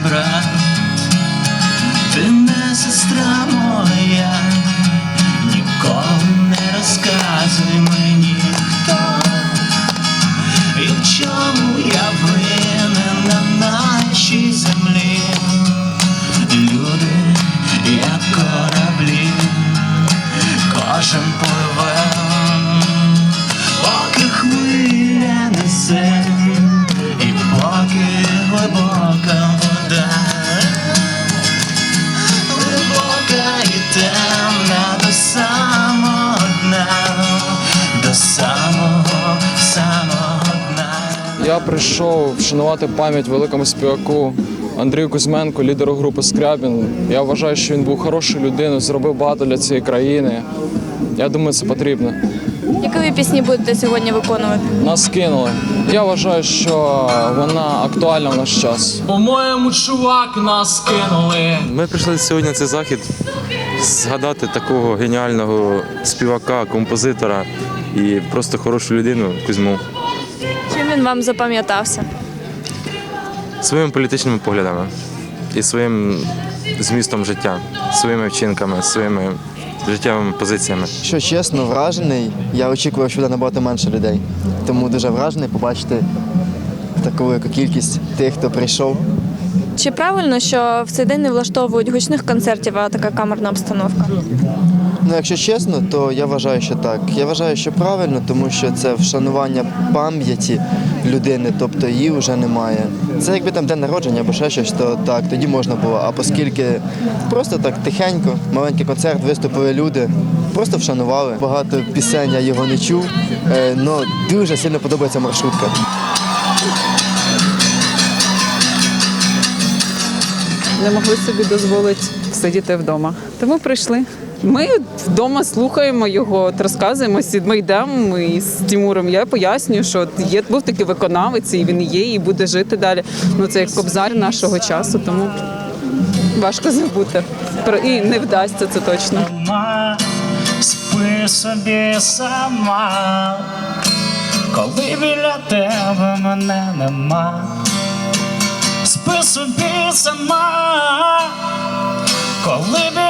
sembrar Я прийшов вшанувати пам'ять великому співаку Андрію Кузьменку, лідеру групи Скрябін. Я вважаю, що він був хорошою людиною, зробив багато для цієї країни. Я думаю, це потрібно. Які ви пісні будете сьогодні виконувати? Нас кинули. Я вважаю, що вона актуальна в наш час. По-моєму, чувак нас кинули. Ми прийшли сьогодні на цей захід згадати такого геніального співака, композитора і просто хорошу людину Кузьму він вам запам'ятався? своїми політичними поглядами і своїм змістом життя, своїми вчинками, своїми життєвими позиціями. Що чесно, вражений. Я очікував, що буде набагато менше людей. Тому дуже вражений побачити таку велику кількість тих, хто прийшов. Чи правильно, що в цей день не влаштовують гучних концертів, а така камерна обстановка? Ну, якщо чесно, то я вважаю, що так. Я вважаю, що правильно, тому що це вшанування пам'яті людини, тобто її вже немає. Це якби там день народження або ще щось, то так, тоді можна було. А оскільки просто так тихенько, маленький концерт, виступили люди, просто вшанували. Багато пісень я його не чув, але дуже сильно подобається маршрутка. не могли собі дозволити сидіти вдома. Тому прийшли. Ми вдома слухаємо його, от розказуємо. Ми йдемо і з Тимуром. Я пояснюю, що є був такий виконавець, і він є, і буде жити далі. Ну це як кобзар нашого часу, тому важко забути. І не вдасться це точно. спи собі сама, коли біля тебе мене нема, спи собі сама, коли біля